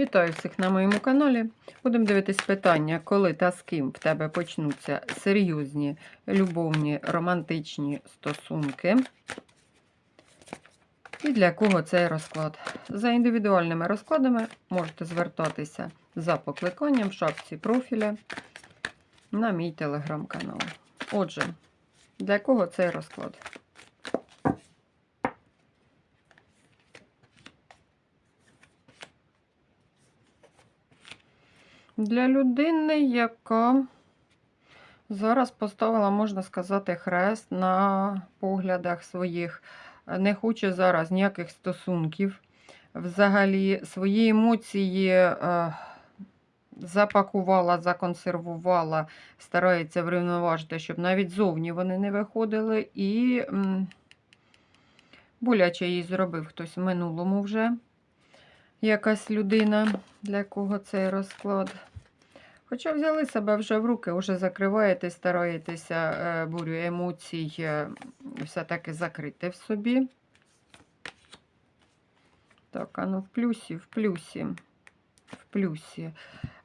Вітаю всіх на моєму каналі. Будемо дивитись питання, коли та з ким в тебе почнуться серйозні, любовні, романтичні стосунки. І для кого цей розклад. За індивідуальними розкладами можете звертатися за покликанням в шапці профіля на мій телеграм-канал. Отже, для кого цей розклад? Для людини, яка зараз поставила, можна сказати, хрест на поглядах своїх, не хоче зараз ніяких стосунків. Взагалі, свої емоції е, запакувала, законсервувала, старається врівноважити, щоб навіть зовні вони не виходили. І м, боляче їй зробив хтось в минулому вже. Якась людина, для кого цей розклад. Хоча взяли себе вже в руки, вже закриваєтесь, стараєтеся е, бурю емоцій е, все-таки закрити в собі. Так, а ну в плюсі, в плюсі, в плюсі.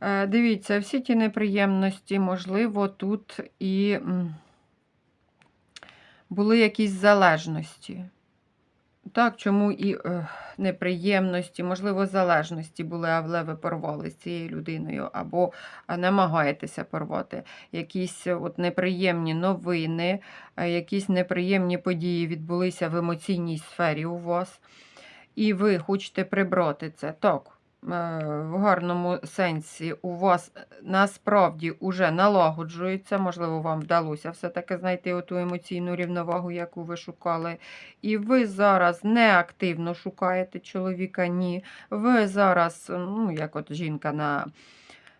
Е, Дивіться, всі ті неприємності, можливо, тут і були якісь залежності. Так, чому і е, неприємності, можливо, залежності були, але ви порвали з цією людиною, або намагаєтеся порвати. Якісь е, от неприємні новини, е, якісь неприємні події відбулися в емоційній сфері у вас, і ви хочете прибрати це. Так, в гарному сенсі у вас е, насправді уже налагоджується, можливо, вам вдалося все-таки знайти оту емоційну рівновагу, яку ви шукали. І ви зараз не активно шукаєте чоловіка, ні. Ви зараз, ну, як от жінка на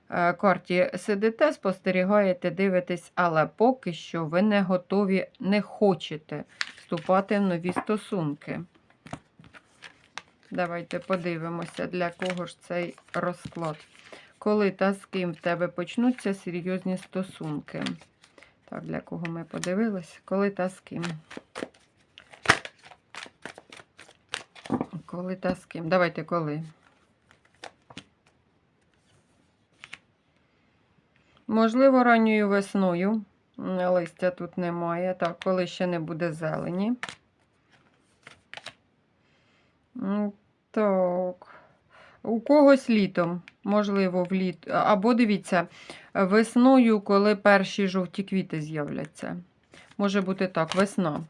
е, карті сидите, спостерігаєте, дивитесь, але поки що ви не готові, не хочете вступати в нові стосунки. Давайте подивимося, для кого ж цей розклад. Коли та з ким в тебе почнуться серйозні стосунки. Так, для кого ми подивились? Коли та з ким? Коли та з ким? Давайте коли. Можливо, ранньою весною. Листя тут немає. Так, коли ще не буде зелені. Так. У когось літом, можливо, вліт. Або дивіться, весною, коли перші жовті квіти з'являться. Може бути так, весна.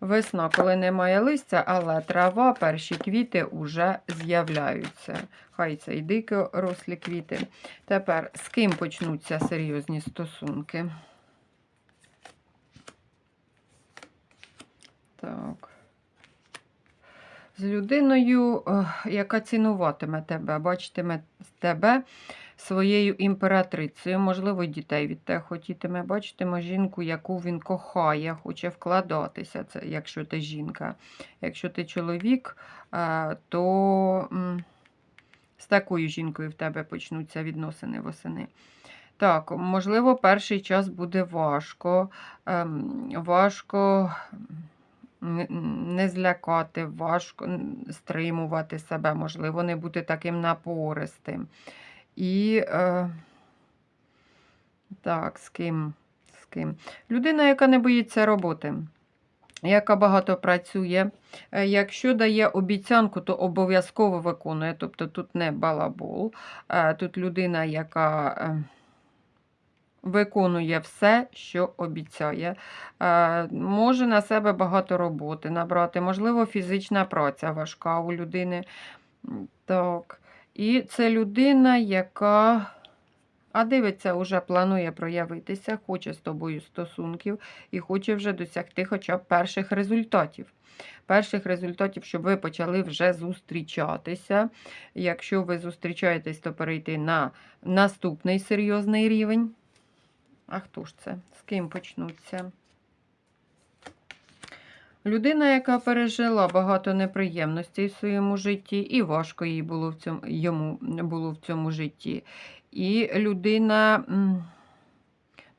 Весна, коли немає листя, але трава, перші квіти вже з'являються. Хай це і дико рослі квіти. Тепер з ким почнуться серйозні стосунки? Так. З людиною, яка цінуватиме тебе, бачитиме тебе своєю імператрицею, можливо, дітей від тебе хотітиме, бачитиме жінку, яку він кохає, хоче вкладатися, це, якщо ти жінка. Якщо ти чоловік, е, то з такою жінкою в тебе почнуться відносини восени. Так, можливо, перший час буде важко, ем, важко не злякати, важко стримувати себе, можливо, не бути таким напористим. І е, так, з ким? З ким? Людина, яка не боїться роботи, яка багато працює. Е, Якщо дає обіцянку, то обов'язково виконує. Тобто тут не балабол, е, тут людина, яка. Виконує все, що обіцяє. Е, може на себе багато роботи набрати, можливо, фізична праця важка у людини. Так. І це людина, яка а дивиться, вже планує проявитися, хоче з тобою стосунків і хоче вже досягти хоча б перших результатів. Перших результатів, щоб ви почали вже зустрічатися. Якщо ви зустрічаєтесь, то перейти на наступний серйозний рівень. А хто ж це? З ким почнуться? Людина, яка пережила багато неприємностей в своєму житті, і важко їй було в цьому, йому було в цьому житті. І людина,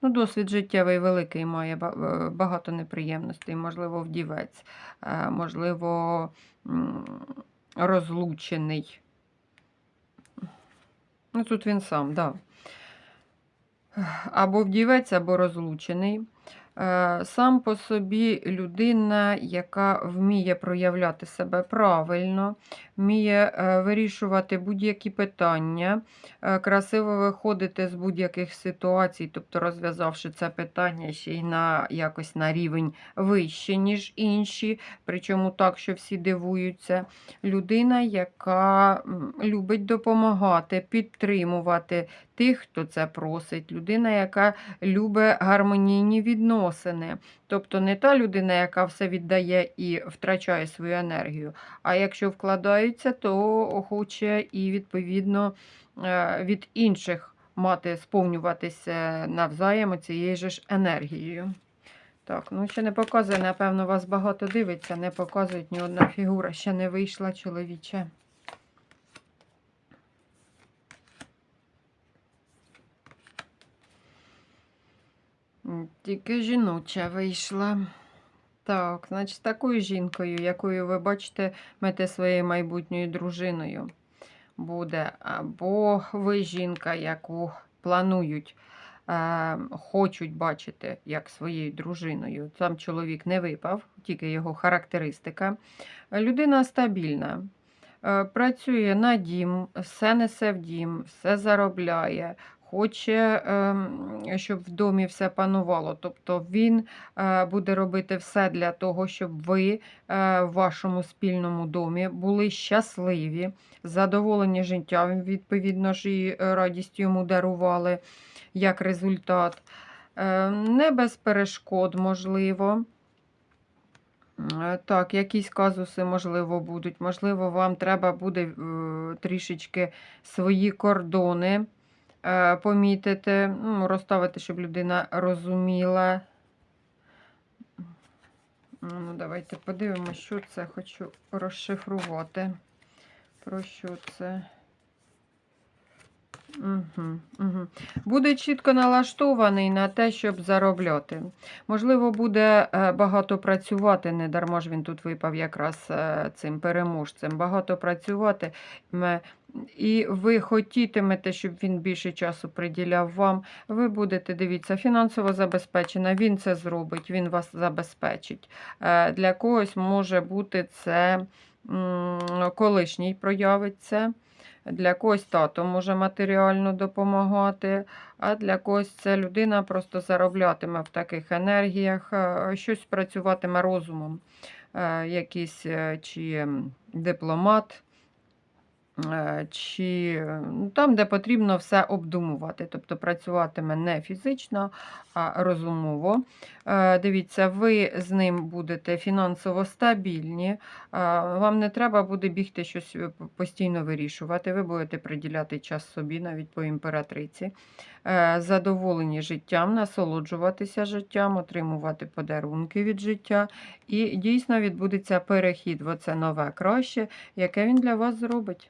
ну, досвід життєвий великий, має е, багато неприємностей, можливо, вдівець, е, можливо, розлучений. Ну, тут він сам, да. Або вдівець, або розлучений. Е, Сам по собі людина, яка вміє проявляти себе правильно, вміє е, вирішувати будь-які питання, е, красиво виходити з будь-яких ситуацій, тобто розв'язавши це питання ще й на якось на рівень вище, ніж інші, причому так, що всі дивуються. Людина, яка любить допомагати, підтримувати тих, хто це просить, людина, яка любить гармонійні відносини. Тобто не та людина, яка все віддає і втрачає свою енергію, а якщо вкладаються, то хоче і відповідно е, від інших мати сповнюватися навзаєм цією ж енергією. Так, ну ще не показує, напевно, вас багато дивиться, не показують ні одна фігура, ще не вийшла чоловіче. Тільки жіноча вийшла. Так, значить, такою жінкою, якою ви бачите, мете своєю майбутньою дружиною буде. Або ви жінка, яку планують, е, хочуть бачити як своєю дружиною. Там чоловік не випав, тільки його характеристика. Людина стабільна. е, Працює на дім, все несе в дім, все заробляє, хоче, ем, щоб в домі все панувало. Тобто він е, буде робити все для того, щоб ви е, в вашому спільному домі були щасливі, задоволені життям, відповідно ж і е, радість йому дарували як результат. Е, Не без перешкод, можливо. Так, якісь казуси, можливо, будуть. Можливо, вам треба буде трішечки свої кордони помітити, ну, розставити, щоб людина розуміла. Ну, давайте подивимося, що це хочу розшифрувати. Про що це? Угу, угу. Буде чітко налаштований на те, щоб заробляти. Можливо, буде е, багато працювати, не дарма ж він тут випав якраз е, цим переможцем. Багато працювати. І ви хотітимете, щоб він більше часу приділяв вам. Ви будете, дивіться, фінансово забезпечена, він це зробить, він вас забезпечить. Е, Для когось може бути це колишній проявиться. Для когось тато може матеріально допомагати, а для когось це людина просто зароблятиме в таких енергіях, е, щось працюватиме розумом, Е, якийсь е, чи дипломат, чи е, ну, там, де потрібно все обдумувати. Тобто працюватиме не фізично, а розумово. Е, Дивіться, ви з ним будете фінансово стабільні. Вам не треба буде бігти щось е, постійно вирішувати. Ви будете приділяти час собі, навіть по імператриці. Е, Задоволені життям, насолоджуватися життям, отримувати подарунки від життя. І дійсно відбудеться перехід в оце нове краще, яке він для вас зробить.